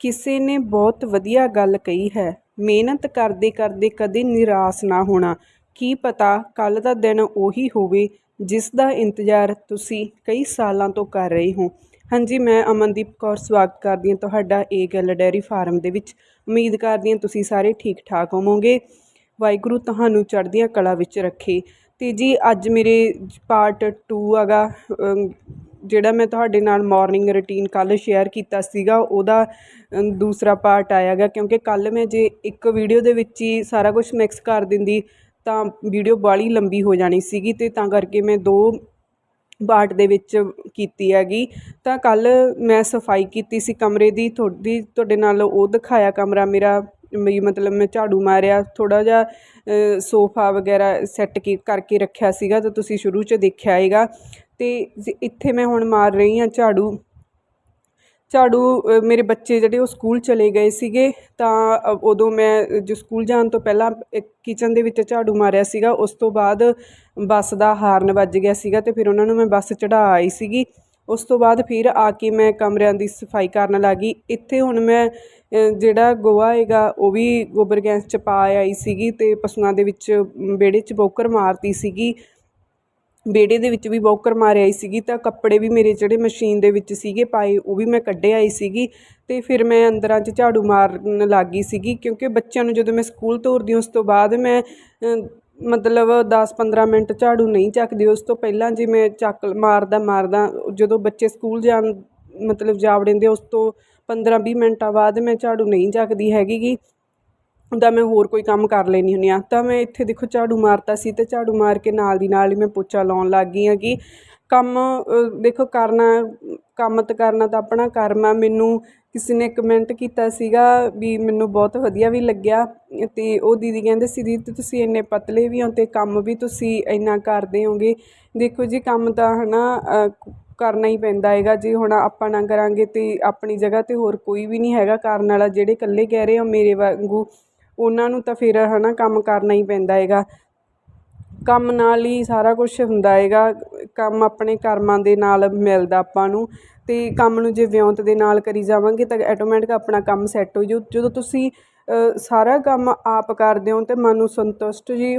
ਕਿਸੇ ਨੇ ਬਹੁਤ ਵਧੀਆ ਗੱਲ ਕਹੀ ਹੈ। ਮਿਹਨਤ ਕਰਦੇ ਕਰਦੇ ਕਦੇ ਨਿਰਾਸ਼ ਨਾ ਹੋਣਾ। ਕੀ ਪਤਾ ਕੱਲ੍ਹ ਦਾ ਦਿਨ ਉਹੀ ਹੋਵੇ ਜਿਸ ਦਾ ਇੰਤਜ਼ਾਰ ਤੁਸੀਂ ਕਈ ਸਾਲਾਂ ਤੋਂ ਕਰ ਰਹੇ ਹੋ। ਹਾਂਜੀ ਮੈਂ ਅਮਨਦੀਪ ਕੌਰ ਸਵਾਗਤ ਕਰਦੀ ਹਾਂ ਤੁਹਾਡਾ ਏ ਗੱਲ ਡੈਰੀ ਫਾਰਮ ਦੇ ਵਿੱਚ। ਉਮੀਦ ਕਰਦੀ ਹਾਂ ਤੁਸੀਂ ਸਾਰੇ ਠੀਕ ਠਾਕ ਹੋਵੋਗੇ। ਵਾਹਿਗੁਰੂ ਤੁਹਾਨੂੰ ਚੜ੍ਹਦੀਆਂ ਕਲਾ ਵਿੱਚ ਰੱਖੇ। ਅਤੇ ਜੀ ਅੱਜ ਮੇਰੇ ਪਾਰਟ 2 ਹੈਗਾ ਅਮ, ਜਿਹੜਾ ਮੈਂ ਤੁਹਾਡੇ ਨਾਲ ਮੋਰਨਿੰਗ ਰੂਟੀਨ ਕੱਲ੍ਹ ਸ਼ੇਅਰ ਕੀਤਾ ਸੀਗਾ, ਉਹਦਾ ਦੂਸਰਾ ਪਾਰਟ ਆਇਆ ਗਾ ਕਿਉਂਕਿ ਕੱਲ੍ਹ ਮੈਂ ਜੇ ਇੱਕ ਵੀਡੀਓ ਦੇ ਵਿੱਚ ਹੀ ਸਾਰਾ ਕੁਝ ਮਿਕਸ ਕਰ ਦਿੰਦੀ, ਤਾਂ ਵੀਡੀਓ ਬਾਹਲੀ ਲੰਬੀ ਹੋ ਜਾਣੀ ਸੀਗੀ ਅਤੇ ਤਾਂ ਕਰਕੇ ਮੈਂ ਦੋ ਪਾਰਟ ਦੇ ਵਿੱਚ ਕੀਤੀ ਹੈਗੀ। ਤਾਂ ਕੱਲ੍ਹ ਮੈਂ ਸਫ਼ਾਈ ਕੀਤੀ ਸੀ ਕਮਰੇ ਦੀ, ਤੁਹਾਡੀ, ਤੁਹਾਡੇ ਨਾਲ ਉਹ ਦਿਖਾਇਆ ਕਮਰਾ ਮੇਰਾ, ਵੀ ਮਤਲਬ ਮੈਂ ਝਾੜੂ ਮਾਰਿਆ, ਥੋੜ੍ਹਾ ਜਿਹਾ ਸੋਫਾ ਵਗੈਰਾ ਸੈੱਟ ਕੀ, ਕਰਕੇ ਰੱਖਿਆ ਸੀਗਾ, ਤਾਂ ਤੁਸੀਂ ਸ਼ੁਰੂ 'ਚ ਦੇਖਿਆ ਹੈਗਾ ਅਤੇ ਜ- ਇੱਥੇ ਮੈਂ ਹੁਣ ਮਾਰ ਰਹੀ ਹਾਂ ਝਾੜੂ। ਝਾੜੂ ਮੇਰੇ ਬੱਚੇ ਜਿਹੜੇ ਉਹ ਸਕੂਲ ਚਲੇ ਗਏ ਸੀਗੇ, ਤਾਂ ਉਦੋਂ ਮੈਂ ਜੋ ਸਕੂਲ ਜਾਣ ਤੋਂ ਪਹਿਲਾਂ ਇੱਕ ਕਿਚਨ ਦੇ ਵਿੱਚ ਝਾੜੂ ਮਾਰਿਆ ਸੀਗਾ, ਉਸ ਤੋਂ ਬਾਅਦ ਬੱਸ ਦਾ ਹਾਰਨ ਵੱਜ ਗਿਆ ਸੀਗਾ ਅਤੇ ਫਿਰ ਉਹਨਾਂ ਨੂੰ ਮੈਂ ਬੱਸ ਚੜ੍ਹਾ ਆਈ ਸੀਗੀ। ਉਸ ਤੋਂ ਬਾਅਦ ਫਿਰ ਆ ਕੇ ਮੈਂ ਕਮਰਿਆਂ ਦੀ ਸਫ਼ਾਈ ਕਰਨ ਲੱਗ। ਗਈ ਇੱਥੇ ਹੁਣ ਮੈਂ ਜਿਹੜਾ ਗੋਹਾ ਹੈਗਾ, ਉਹ ਵੀ ਗੋਬਰ ਗੈਸ 'ਚ ਪਾ ਆਈ ਸੀਗੀ ਅਤੇ ਪਸ਼ੂਆਂ ਦੇ ਵਿੱਚ ਵਿਹੜੇ 'ਚ ਬੋਕਰ ਮਾਰਤੀ ਸੀਗੀ। ਵਿਹੜੇ ਦੇ ਵਿੱਚ ਵੀ ਬੋਕਰ ਮਾਰ ਆਈ ਸੀਗੀ ਤਾਂ ਕੱਪੜੇ ਵੀ ਮੇਰੇ ਜਿਹੜੇ ਮਸ਼ੀਨ ਦੇ ਵਿੱਚ ਸੀਗੇ ਪਾਏ, ਉਹ ਵੀ ਮੈਂ ਕੱਢੇ ਆਈ ਸੀਗੀ ਅਤੇ ਫਿਰ ਮੈਂ ਅੰਦਰਾਂ 'ਚ ਝਾੜੂ ਮਾਰਨ ਲੱਗ ਗਈ ਸੀਗੀ ਕਿਉਂਕਿ ਬੱਚਿਆਂ ਨੂੰ ਜਦੋਂ ਮੈਂ ਸਕੂਲ ਤੋਰਦੀ ਉਸ ਤੋਂ ਬਾਅਦ ਮੈਂ ਮਤਲਬ 10-15 ਮਿੰਟ ਝਾੜੂ ਨਹੀਂ ਚੱਕਦੀ, ਉਸ ਤੋਂ ਪਹਿਲਾਂ ਜੇ ਮੈਂ ਚੱਕ ਮਾਰਦਾ ਮਾਰਦਾ ਜਦੋਂ ਬੱਚੇ ਸਕੂਲ ਜਾਣ, ਮਤਲਬ ਜਾ ਵੜਦੇ ਉਸ ਤੋਂ 15-20 ਮਿੰਟਾਂ ਬਾਅਦ ਮੈਂ ਝਾੜੂ ਨਹੀਂ ਚੱਕਦੀ ਹੈਗੀ ਗੀ। ਦਾ ਮੈਂ ਹੋਰ ਕੋਈ ਕੰਮ ਕਰ ਲੈਂਦੀ ਹੁੰਦੀ ਹਾਂ। ਤਾਂ ਮੈਂ ਇੱਥੇ ਦੇਖੋ ਝਾੜੂ ਮਾਰਤਾ ਸੀ ਅਤੇ ਝਾੜੂ ਮਾਰ ਕੇ ਨਾਲ ਦੀ ਨਾਲ ਹੀ ਮੈਂ ਪੋਚਾ ਲਾਉਣ ਲੱਗ ਗਈ ਹੈਗੀ। ਕੰਮ ਦੇਖੋ ਕਰਨਾ, ਕੰਮ ਤਾਂ ਕਰਨਾ ਤਾਂ ਆਪਣਾ ਕਰਮ ਆ। ਮੈਨੂੰ ਕਿਸੇ ਨੇ ਕਮੈਂਟ ਕੀਤਾ ਸੀਗਾ ਵੀ ਮੈਨੂੰ ਬਹੁਤ ਵਧੀਆ ਵੀ ਲੱਗਿਆ ਅਤੇ ਉਹ ਦੀਦੀ ਕਹਿੰਦੇ ਸੀ, ਦੀਦੀ ਤੁਸੀਂ ਇੰਨੇ ਪਤਲੇ ਵੀ ਹੋ ਅਤੇ ਕੰਮ ਵੀ ਤੁਸੀਂ ਇੰਨਾ ਕਰਦੇ ਹੋਗੇ। ਦੇਖੋ ਜੀ ਕੰਮ ਤਾਂ ਹੈ ਨਾ ਕਰਨਾ ਹੀ ਪੈਂਦਾ ਹੈਗਾ। ਜੇ ਹੁਣ ਆਪਾਂ ਨਾ ਕਰਾਂਗੇ ਅਤੇ ਆਪਣੀ ਜਗ੍ਹਾ 'ਤੇ ਹੋਰ ਕੋਈ ਵੀ ਨਹੀਂ ਹੈਗਾ। ਕਰਨ ਵਾਲਾ ਜਿਹੜੇ ਇਕੱਲੇ ਕਹਿ ਰਹੇ ਹੋ ਮੇਰੇ ਵਾਂਗੂ ਉਹਨਾਂ ਨੂੰ ਤਾਂ ਫਿਰ ਹੈ ਨਾ ਕੰਮ ਕਰਨਾ ਹੀ ਪੈਂਦਾ ਹੈਗਾ। ਕੰਮ ਨਾਲ ਹੀ ਸਾਰਾ ਕੁਝ ਹੁੰਦਾ ਹੈਗਾ। ਕੰਮ ਆਪਣੇ ਕਰਮਾਂ ਦੇ ਨਾਲ ਮਿਲਦਾ ਆਪਾਂ ਨੂੰ। ਅਤੇ ਕੰਮ ਨੂੰ ਜੇ ਵਿਉਂਤ ਦੇ ਨਾਲ ਕਰੀ ਜਾਵਾਂਗੇ ਤਾਂ ਆਟੋਮੈਟਿਕ ਆਪਣਾ ਕੰਮ ਸੈੱਟ ਹੋ ਜਾਊ। ਜਦੋਂ ਤੁਸੀਂ ਸਾਰਾ ਕੰਮ ਆਪ ਕਰਦੇ ਹੋ ਤਾਂ ਮਨ ਨੂੰ ਸੰਤੁਸ਼ਟ ਜੀ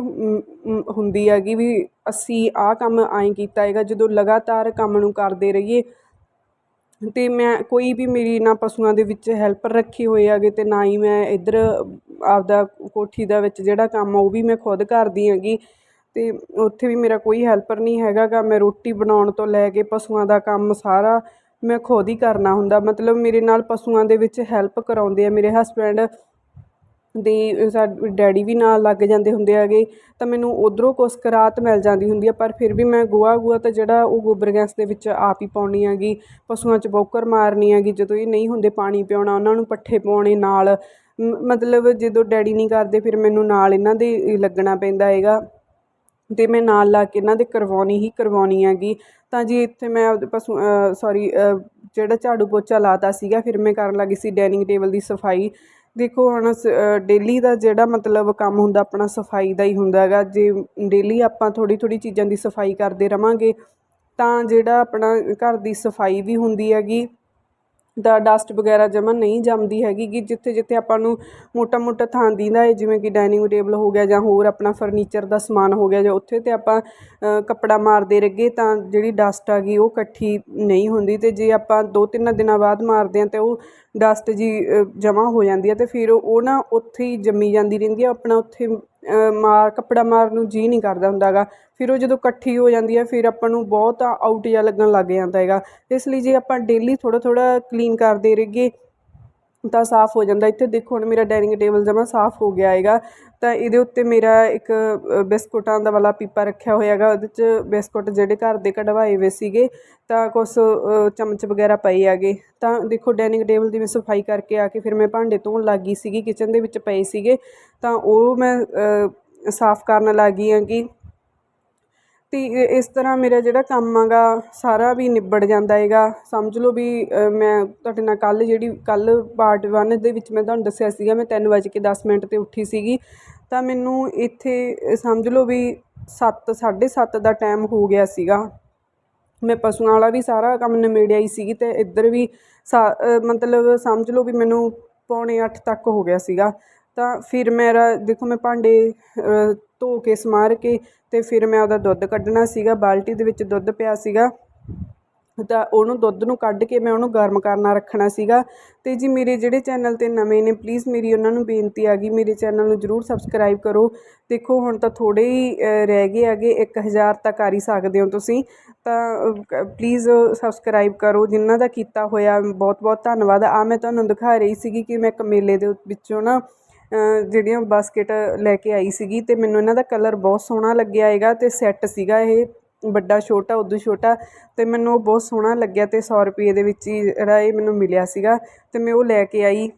ਹੁੰਦੀ ਹੈਗੀ ਵੀ ਅਸੀਂ ਆਹ ਕੰਮ ਐਂ ਕੀਤਾ ਹੈਗਾ। ਜਦੋਂ ਲਗਾਤਾਰ ਕੰਮ ਨੂੰ ਕਰਦੇ ਰਹੀਏ ਅਤੇ ਮੈਂ ਕੋਈ ਵੀ ਮੇਰੀ ਨਾ ਪਸ਼ੂਆਂ ਦੇ ਵਿੱਚ ਹੈਲਪਰ ਰੱਖੇ ਹੋਏ ਹੈਗੇ ਅਤੇ ਨਾ ਹੀ ਮੈਂ ਇੱਧਰ ਆਪਦਾ ਕੋਠੀ ਦਾ ਵਿੱਚ ਜਿਹੜਾ ਕੰਮ ਉਹ ਵੀ ਮੈਂ ਖੁਦ ਕਰਦੀ ਹੈਗੀ। ਅਤੇ ਉੱਥੇ ਵੀ ਮੇਰਾ ਕੋਈ ਹੈਲਪਰ ਨਹੀਂ ਹੈਗਾ ਗਾ। ਮੈਂ ਰੋਟੀ ਬਣਾਉਣ ਤੋਂ ਲੈ ਕੇ ਪਸ਼ੂਆਂ ਦਾ ਕੰਮ ਸਾਰਾ ਮੈਂ ਖੁਦ ਹੀ ਕਰਨਾ ਹੁੰਦਾ। ਮਤਲਬ ਮੇਰੇ ਨਾਲ ਪਸ਼ੂਆਂ ਦੇ ਵਿੱਚ ਹੈਲਪ ਕਰਾਉਂਦੇ ਆ। ਮੇਰੇ ਹਸਬੈਂਡ ਦੇ ਸਾ, ਡੈਡੀ ਵੀ ਨਾਲ ਲੱਗ ਜਾਂਦੇ ਹੁੰਦੇ ਹੈਗੇ। ਤਾਂ ਮੈਨੂੰ ਉੱਧਰੋਂ ਕੁਛ ਕੁ ਰਾਹਤ ਮਿਲ ਜਾਂਦੀ ਹੁੰਦੀ ਆ, ਪਰ ਫਿਰ ਵੀ ਮੈਂ ਗੋਹਾ ਗੂਆ ਤਾਂ ਜਿਹੜਾ ਉਹ ਗੋਬਰ ਗੈਸ ਦੇ ਵਿੱਚ ਆਪ ਹੀ ਪਾਉਣੀ ਹੈਗੀ। ਪਸ਼ੂਆਂ 'ਚ ਬੋਕਰ ਮਾਰਨੀ ਹੈਗੀ। ਜਦੋਂ ਇਹ ਨਹੀਂ ਹੁੰਦੇ ਪਾਣੀ ਪਿਆਉਣਾ ਉਹਨਾਂ ਨੂੰ ਪੱਠੇ ਪਾਉਣੇ ਨਾਲ। ਮਤਲਬ ਜਦੋਂ ਡੈਡੀ ਨਹੀਂ ਕਰਦੇ, ਫਿਰ ਮੈਨੂੰ ਨਾਲ ਇਹਨਾਂ ਦੇ ਲੱਗਣਾ ਪੈਂਦਾ ਹੈਗਾ। ਅਤੇ ਮੈਂ ਨਾਲ ਲਾ ਕੇ ਇਹਨਾਂ ਦੇ ਕਰਵਾਉਣੀ ਹੀ ਕਰਵਾਉਣੀ ਹੈਗੀ। ਤਾਂ ਜੀ ਇੱਥੇ ਮੈਂ ਆਪਦੇ ਪਸ਼ੂ ਸੋਰੀ ਜਿਹੜਾ ਝਾੜੂ ਪੋਚਾ ਲਾਤਾ ਸੀਗਾ, ਫਿਰ ਮੈਂ ਕਰਨ ਲੱਗੀ ਸੀ ਡਾਇਨਿੰਗ ਟੇਬਲ ਦੀ ਸਫ਼ਾਈ। ਦੇਖੋ ਹੁਣ ਡੇਲੀ ਦਾ ਜਿਹੜਾ ਮਤਲਬ ਕੰਮ ਹੁੰਦਾ, ਆਪਣਾ ਸਫ਼ਾਈ ਦਾ ਹੀ ਹੁੰਦਾ ਹੈਗਾ। ਜੇ ਡੇਲੀ ਆਪਾਂ ਥੋੜ੍ਹੀ ਥੋੜ੍ਹੀ ਚੀਜ਼ਾਂ ਦੀ ਸਫ਼ਾਈ ਕਰਦੇ ਰਵਾਂਗੇ, ਤਾਂ ਜਿਹੜਾ ਆਪਣਾ ਘਰ ਦੀ ਸਫ਼ਾਈ ਵੀ ਹੁੰਦੀ ਹੈਗੀ। ਦਾ ਡਸਟ ਵਗੈਰਾ ਜਮ੍ਹਾਂ ਨਹੀਂ ਜੰਮਦੀ ਹੈਗੀ ਕਿ ਜਿੱਥੇ ਜਿੱਥੇ ਆਪਾਂ ਨੂੰ ਮੋਟਾ ਮੋਟਾ ਥਾਂ ਦਿੰਦਾ ਹੈ, ਜਿਵੇਂ ਕਿ ਡਾਈਨਿੰਗ ਟੇਬਲ ਹੋ ਗਿਆ ਜਾਂ ਹੋਰ ਆਪਣਾ ਫਰਨੀਚਰ ਦਾ ਸਮਾਨ ਹੋ ਗਿਆ ਜਾਂ ਉੱਥੇ ਤੇ ਆਪਾਂ ਕੱਪੜਾ ਮਾਰਦੇ ਰਹਿਗੇ ਤਾਂ ਜਿਹੜੀ ਡਸਟ ਆ ਗਈ ਉਹ ਇਕੱਠੀ ਨਹੀਂ ਹੁੰਦੀ ਅਤੇ ਜੇ ਆਪਾਂ ਦੋ ਤਿੰਨ ਦਿਨਾਂ ਬਾਅਦ ਮਾਰਦੇ ਹਾਂ ਤਾਂ ਉਹ ਡਸਟ ਜੀ ਜਮ੍ਹਾਂ ਹੋ ਜਾਂਦੀ ਹੈ ਅਤੇ ਫਿਰ ਉਹ ਨਾ ਉੱਥੇ ਹੀ ਜੰਮੀ ਜਾਂਦੀ ਰਹਿੰਦੀ ਆ ਆਪਣਾ ਉੱਥੇ ਮਾਰ, ਕੱਪੜਾ ਮਾਰਨ ਨੂੰ ਜੀਅ ਨਹੀਂ ਕਰਦਾ ਹੁੰਦਾ ਹੈਗਾ ਫਿਰ ਉਹ ਜਦੋਂ ਇਕੱਠੀ ਹੋ ਜਾਂਦੀ ਹੈ, ਫਿਰ ਆਪਾਂ ਨੂੰ ਬਹੁਤ ਆਊਟ ਜਿਹਾ ਲੱਗਣ ਲੱਗ ਜਾਂਦਾ ਹੈਗਾ। ਇਸ ਲਈ ਜੇ ਆਪਾਂ ਡੇਲੀ ਥੋੜ੍ਹਾ ਥੋੜ੍ਹਾ ਕਲੀਨ ਕਰਦੇ ਰਹੀਏ ਤਾਂ ਸਾਫ਼ ਹੋ ਜਾਂਦਾ। ਇੱਥੇ ਦੇਖੋ, ਹੁਣ ਮੇਰਾ ਡਾਇਨਿੰਗ ਟੇਬਲ ਜਮਾ ਸਾਫ਼ ਹੋ ਗਿਆ ਹੈਗਾ। ਤਾਂ ਇਹਦੇ ਉੱਤੇ ਮੇਰਾ ਇੱਕ ਬਿਸਕੁਟਾਂ ਦਾ ਵਾਲਾ ਪੀਪਾ ਰੱਖਿਆ ਹੋਇਆ ਹੈਗਾ। ਉਹਦੇ 'ਚ ਬਿਸਕੁਟ ਜਿਹੜੇ ਘਰ ਦੇ ਕਢਵਾਏ ਹੋਏ ਸੀਗੇ, ਤਾਂ ਕੁਛ ਚਮਚ ਵਗੈਰਾ ਪਏ ਹੈਗੇ। ਤਾਂ ਦੇਖੋ, ਡਾਇਨਿੰਗ ਟੇਬਲ ਦੀ ਮੈਂ ਸਫ਼ਾਈ ਕਰਕੇ ਆ ਕੇ ਫਿਰ ਮੈਂ ਭਾਂਡੇ ਧੋਣ ਲੱਗ ਗਈ ਸੀਗੀ, ਕਿਚਨ ਦੇ ਵਿੱਚ ਪਏ ਸੀਗੇ। ਤਾਂ ਉਹ ਮੈਂ ਸਾਫ਼ ਕਰਨ ਲੱਗ ਗਈ ਹੈਗੀ। ਅਤੇ ਇਸ ਤਰ੍ਹਾਂ ਮੇਰਾ ਜਿਹੜਾ ਕੰਮ ਹੈਗਾ ਸਾਰਾ ਵੀ ਨਿਬੜ ਜਾਂਦਾ ਹੈਗਾ। ਸਮਝ ਲਓ ਵੀ ਮੈਂ ਤੁਹਾਡੇ ਨਾਲ ਕੱਲ੍ਹ ਜਿਹੜੀ, ਕੱਲ੍ਹ ਪਾਰਟ ਵਨ ਦੇ ਵਿੱਚ ਮੈਂ ਤੁਹਾਨੂੰ ਦੱਸਿਆ ਸੀਗਾ, ਮੈਂ ਤਿੰਨ ਵੱਜ ਕੇ ਦਸ ਮਿੰਟ 'ਤੇ ਉੱਠੀ ਸੀਗੀ। ਤਾਂ ਮੈਨੂੰ ਇੱਥੇ, ਸਮਝ ਲਓ ਵੀ ਸੱਤ, ਸਾਢੇ ਸੱਤ ਦਾ ਟਾਈਮ ਹੋ ਗਿਆ ਸੀਗਾ। ਮੈਂ ਪਸ਼ੂਆਂ ਵਾਲਾ ਵੀ ਸਾਰਾ ਕੰਮ ਨਿਬੇੜਿਆ ਹੀ ਸੀਗੀ ਅਤੇ ਇੱਧਰ ਵੀ ਸਾ ਮਤਲਬ ਸਮਝ ਲਓ ਵੀ ਮੈਨੂੰ ਪੌਣੇ ਅੱਠ ਤੱਕ ਹੋ ਗਿਆ ਸੀਗਾ। ਤਾਂ ਫਿਰ ਮੇਰਾ, ਦੇਖੋ ਮੈਂ ਭਾਂਡੇ ਧੋ ਕੇ ਸਮਾਰ ਕੇ ਅਤੇ ਫਿਰ ਮੈਂ ਉਹਦਾ ਦੁੱਧ ਕੱਢਣਾ ਸੀਗਾ, ਬਾਲਟੀ ਦੇ ਵਿੱਚ ਦੁੱਧ ਪਿਆ ਸੀਗਾ। ਤਾਂ ਉਹਨੂੰ ਦੁੱਧ ਨੂੰ ਕੱਢ ਕੇ ਮੈਂ ਉਹਨੂੰ ਗਰਮ ਕਰਨਾ ਰੱਖਣਾ ਸੀਗਾ। ਅਤੇ ਜੀ ਮੇਰੇ ਜਿਹੜੇ ਚੈਨਲ 'ਤੇ ਨਵੇਂ ਨੇ ਪਲੀਜ਼ ਮੇਰੀ ਉਹਨਾਂ ਨੂੰ ਬੇਨਤੀ ਆ ਗਈ, ਮੇਰੇ ਚੈਨਲ ਨੂੰ ਜ਼ਰੂਰ ਸਬਸਕ੍ਰਾਈਬ ਕਰੋ। ਦੇਖੋ ਹੁਣ ਤਾਂ ਥੋੜ੍ਹੇ ਹੀ ਰਹਿ ਗਏ ਹੈਗੇ, ਇੱਕ ਹਜ਼ਾਰ ਤਾਂ ਕਰ ਹੀ ਸਕਦੇ ਹੋ ਤੁਸੀਂ। ਤਾਂ ਪਲੀਜ਼ ਸਬਸਕ੍ਰਾਈਬ ਕਰੋ, ਜਿਨ੍ਹਾਂ ਦਾ ਕੀਤਾ ਹੋਇਆ ਬਹੁਤ ਬਹੁਤ ਧੰਨਵਾਦ। ਆ ਮੈਂ ਤੁਹਾਨੂੰ ਦਿਖਾ ਰਹੀ ਸੀਗੀ ਕਿ ਮੈਂ ਇੱਕ ਮੇਲੇ ਦੇ ਵਿੱਚੋਂ ਨਾ ਜਿਹੜੀਆਂ ਬਾਸਕਿਟ ਲੈ ਕੇ ਆਈ ਸੀਗੀ ਅਤੇ ਮੈਨੂੰ ਇਹਨਾਂ ਦਾ ਕਲਰ ਬਹੁਤ ਸੋਹਣਾ ਲੱਗਿਆ ਹੈਗਾ ਅਤੇ ਸੈੱਟ ਸੀਗਾ ਇਹ ਵੱਡਾ ਛੋਟਾ, ਉਦੋਂ ਛੋਟਾ ਅਤੇ ਮੈਨੂੰ ਉਹ ਬਹੁਤ ਸੋਹਣਾ ਲੱਗਿਆ ਅਤੇ ਸੌ ਰੁਪਈਏ ਦੇ ਵਿੱਚ ਹੀ ਜਿਹੜਾ ਇਹ ਮੈਨੂੰ ਮਿਲਿਆ ਸੀਗਾ ਅਤੇ ਮੈਂ ਉਹ ਲੈ ਕੇ ਆਈ।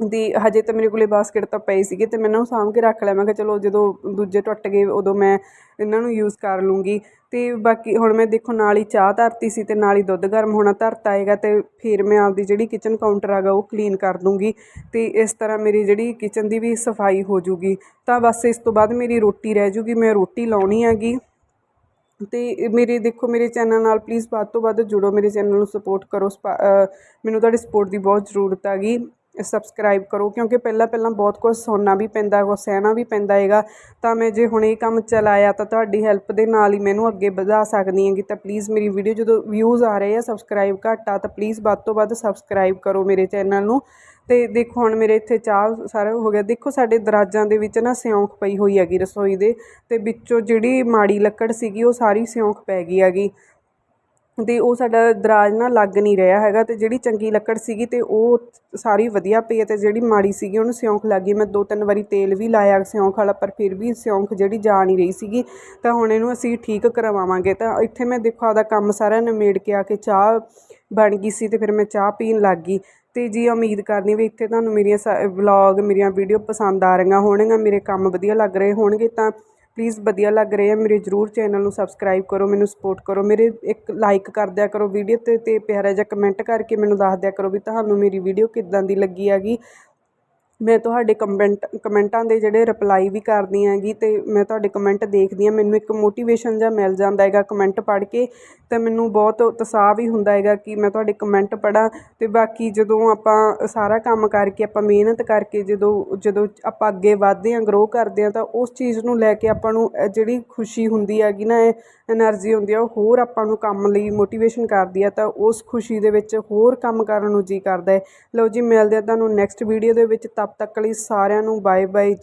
ਦੀ ਹਜੇ ਤਾਂ ਮੇਰੇ ਕੋਲੇ ਬਾਸਕਿਟ ਤਾਂ ਪਏ ਸੀਗੇ ਅਤੇ ਮੈਂ ਇਹਨਾਂ ਨੂੰ ਸਾਂਭ ਕੇ ਰੱਖ ਲਿਆ। ਮੈਂ ਕਿਹਾ ਚਲੋ ਜਦੋਂ ਦੂਜੇ ਟੁੱਟ ਗਏ ਉਦੋਂ ਮੈਂ ਇਹਨਾਂ ਨੂੰ ਯੂਜ਼ ਕਰ ਲੂੰਗੀ। ਅਤੇ ਬਾਕੀ ਹੁਣ ਮੈਂ ਦੇਖੋ ਨਾਲ ਹੀ ਚਾਹ ਧਰਤੀ ਸੀ ਅਤੇ ਨਾਲ ਹੀ ਦੁੱਧ ਗਰਮ ਹੋਣਾ ਧਰਤਾ ਹੈਗਾ ਅਤੇ ਫਿਰ ਮੈਂ ਆਪਦੀ ਜਿਹੜੀ ਕਿਚਨ ਕਾਊਂਟਰ ਹੈਗਾ ਉਹ ਕਲੀਨ ਕਰ ਦੂੰਗੀ। ਅਤੇ ਇਸ ਤਰ੍ਹਾਂ ਮੇਰੀ ਜਿਹੜੀ ਕਿਚਨ ਦੀ ਵੀ ਸਫ਼ਾਈ ਹੋ ਜੂਗੀ। ਤਾਂ ਬਸ ਇਸ ਤੋਂ ਬਾਅਦ ਮੇਰੀ ਰੋਟੀ ਰਹਿ ਜੂਗੀ। ਮੈਂ ਰੋਟੀ ਲਾਉਣੀ ਹੈਗੀ। ਅਤੇ ਮੇਰੇ ਦੇਖੋ ਮੇਰੇ ਚੈਨਲ ਨਾਲ ਪਲੀਜ਼ ਵੱਧ ਤੋਂ ਵੱਧ ਜੁੜੋ। ਮੇਰੇ ਚੈਨਲ ਨੂੰ ਸਪੋਰਟ ਕਰੋ। ਸਪਾ ਮੈਨੂੰ ਤੁਹਾਡੀ ਸਪੋਰਟ ਦੀ ਬਹੁਤ ਜ਼ਰੂਰਤ ਹੈਗੀ। ਸਬਸਕ੍ਰਾਈਬ ਕਰੋ, ਕਿਉਂਕਿ ਪਹਿਲਾਂ ਪਹਿਲਾਂ ਬਹੁਤ ਕੁਝ ਸੁਣਨਾ ਵੀ ਪੈਂਦਾ, ਕੁਛ ਸਹਿਣਾ ਵੀ ਪੈਂਦਾ ਹੈਗਾ। ਤਾਂ ਮੈਂ ਜੇ ਹੁਣ ਇਹ ਕੰਮ ਚਲਾਇਆ, ਤਾਂ ਤੁਹਾਡੀ ਹੈਲਪ ਦੇ ਨਾਲ ਹੀ ਮੈਨੂੰ ਅੱਗੇ ਵਧਾ ਸਕਦੀ ਹੈਗੀ। ਤਾਂ ਪਲੀਜ਼ ਮੇਰੀ ਵੀਡੀਓ ਜਦੋਂ ਵਿਊਜ਼ ਆ ਰਹੇ ਆ ਸਬਸਕ੍ਰਾਈਬ ਘੱਟ ਆ, ਤਾਂ ਪਲੀਜ਼ ਵੱਧ ਤੋਂ ਵੱਧ ਸਬਸਕ੍ਰਾਈਬ ਕਰੋ ਮੇਰੇ ਚੈਨਲ ਨੂੰ। ਅਤੇ ਦੇਖੋ, ਹੁਣ ਮੇਰੇ ਇੱਥੇ ਚਾਹ ਸਾਰਾ ਹੋ ਗਿਆ। ਦੇਖੋ, ਸਾਡੇ ਦਰਾਜਾਂ ਦੇ ਵਿੱਚ ਨਾ ਸਿਉਂਖ ਪਈ ਹੋਈ ਹੈਗੀ ਰਸੋਈ ਦੇ ਅਤੇ ਵਿੱਚੋਂ ਜਿਹੜੀ ਮਾੜੀ ਲੱਕੜ ਸੀਗੀ, ਉਹ ਸਾਰੀ ਸਿਉਂਖ ਪੈ ਗਈ ਹੈਗੀ। ਅਤੇ ਉਹ ਸਾਡਾ ਦਰਾਜ ਨਾ ਲੱਗ ਨਹੀਂ ਰਿਹਾ ਹੈਗਾ ਅਤੇ ਜਿਹੜੀ ਚੰਗੀ ਲੱਕੜ ਸੀਗੀ ਅਤੇ ਉਹ ਸਾਰੀ ਵਧੀਆ ਪਈ ਅਤੇ ਜਿਹੜੀ ਮਾੜੀ ਸੀਗੀ ਉਹਨੂੰ ਸਿਉਂਕ ਲੱਗ ਗਈ। ਮੈਂ ਦੋ ਤਿੰਨ ਵਾਰੀ ਤੇਲ ਵੀ ਲਾਇਆ ਸਿਉਂਕ ਵਾਲਾ, ਪਰ ਫਿਰ ਵੀ ਸਿਉਂਕ ਜਿਹੜੀ ਜਾ ਨਹੀਂ ਰਹੀ ਸੀਗੀ। ਤਾਂ ਹੁਣ ਇਹਨੂੰ ਅਸੀਂ ਠੀਕ ਕਰਵਾਵਾਂਗੇ। ਤਾਂ ਇੱਥੇ ਮੈਂ ਦੇਖੋ ਆਪਦਾ ਕੰਮ ਸਾਰਾ ਨਿਮੇੜ ਕੇ ਆ ਕੇ ਚਾਹ ਬਣ ਗਈ ਸੀ ਅਤੇ ਫਿਰ ਮੈਂ ਚਾਹ ਪੀਣ ਲੱਗ ਗਈ। ਅਤੇ ਜੀ ਉਮੀਦ ਕਰਨੀ ਵੀ ਇੱਥੇ ਤੁਹਾਨੂੰ ਮੇਰੀਆਂ ਸਾ, ਵਲੋਗ, ਮੇਰੀਆਂ ਵੀਡੀਓ ਪਸੰਦ ਆ ਰਹੀਆਂ ਹੋਣਗੀਆਂ, ਮੇਰੇ ਕੰਮ ਵਧੀਆ ਲੱਗ ਰਹੇ ਹੋਣਗੇ ਤਾਂ ਪਲੀਜ਼ ਵਧੀਆ ਲੱਗ ਰਹੇ ਆ, ਮੇਰੇ ਜਰੂਰ ਚੈਨਲ ਨੂੰ ਸਬਸਕ੍ਰਾਈਬ ਕਰੋ, ਮੈਨੂੰ ਸਪੋਰਟ ਕਰੋ, ਮੇਰੇ ਇੱਕ ਲਾਈਕ ਕਰ ਦਿਆ ਕਰੋ ਵੀਡੀਓ 'ਤੇ ਅਤੇ ਪਿਆਰਾ ਜਿਹਾ ਕਮੈਂਟ ਕਰਕੇ ਮੈਨੂੰ ਦੱਸ ਦਿਆ ਕਰੋ ਵੀ ਤੁਹਾਨੂੰ ਮੇਰੀ ਵੀਡੀਓ ਕਿੱਦਾਂ ਦੀ ਲੱਗੀ ਹੈਗੀ। ਮੈਂ ਤੁਹਾਡੇ ਕਮੈਂਟ ਕਮੈਂਟਾਂ ਦੇ ਜਿਹੜੇ ਰਿਪਲਾਈ ਵੀ ਕਰਦੀ ਹੈਗੀ ਅਤੇ ਮੈਂ ਤੁਹਾਡੇ ਕਮੈਂਟ ਦੇਖਦੀ ਹਾਂ, ਮੈਨੂੰ ਇੱਕ ਮੋਟੀਵੇਸ਼ਨ ਜਿਹਾ ਮਿਲ ਜਾਂਦਾ ਹੈਗਾ ਕਮੈਂਟ ਪੜ੍ਹ ਕੇ ਤਾਂ ਮੈਨੂੰ ਬਹੁਤ ਉਤਸ਼ਾਹ ਵੀ ਹੁੰਦਾ ਹੈਗਾ ਕਿ ਮੈਂ ਤੁਹਾਡੇ ਕਮੈਂਟ ਪੜ੍ਹਾਂ ਅਤੇ ਬਾਕੀ ਜਦੋਂ ਆਪਾਂ ਸਾਰਾ ਕੰਮ ਕਰਕੇ, ਆਪਾਂ ਮਿਹਨਤ ਕਰਕੇ ਜਦੋਂ ਜਦੋਂ ਆਪਾਂ ਅੱਗੇ ਵੱਧਦੇ ਹਾਂ ਗਰੋ ਕਰਦੇ ਹਾਂ ਤਾਂ ਉਸ ਚੀਜ਼ ਨੂੰ ਲੈ ਕੇ ਆਪਾਂ ਨੂੰ ਜਿਹੜੀ ਖੁਸ਼ੀ ਹੁੰਦੀ ਹੈਗੀ ਨਾ, ਇਹ ਐਨਰਜੀ ਹੁੰਦੀ ਆ, ਉਹ ਹੋਰ ਆਪਾਂ ਨੂੰ ਕੰਮ ਲਈ ਮੋਟੀਵੇਸ਼ਨ ਕਰਦੀ ਆ ਤਾਂ ਉਸ ਖੁਸ਼ੀ ਦੇ ਵਿੱਚ ਹੋਰ ਕੰਮ ਕਰਨ ਨੂੰ ਜੀਅ ਕਰਦਾ ਹੈ। ਲਓ ਜੀ, ਮਿਲਦੇ ਆ ਤੁਹਾਨੂੰ ਨੈਕਸਟ ਵੀਡੀਓ ਦੇ ਵਿੱਚ। ਤਬ ਤੱਕ ਲਈ ਸਾਰਿਆਂ ਨੂੰ ਬਾਏ ਬਾਏ ਜੀ।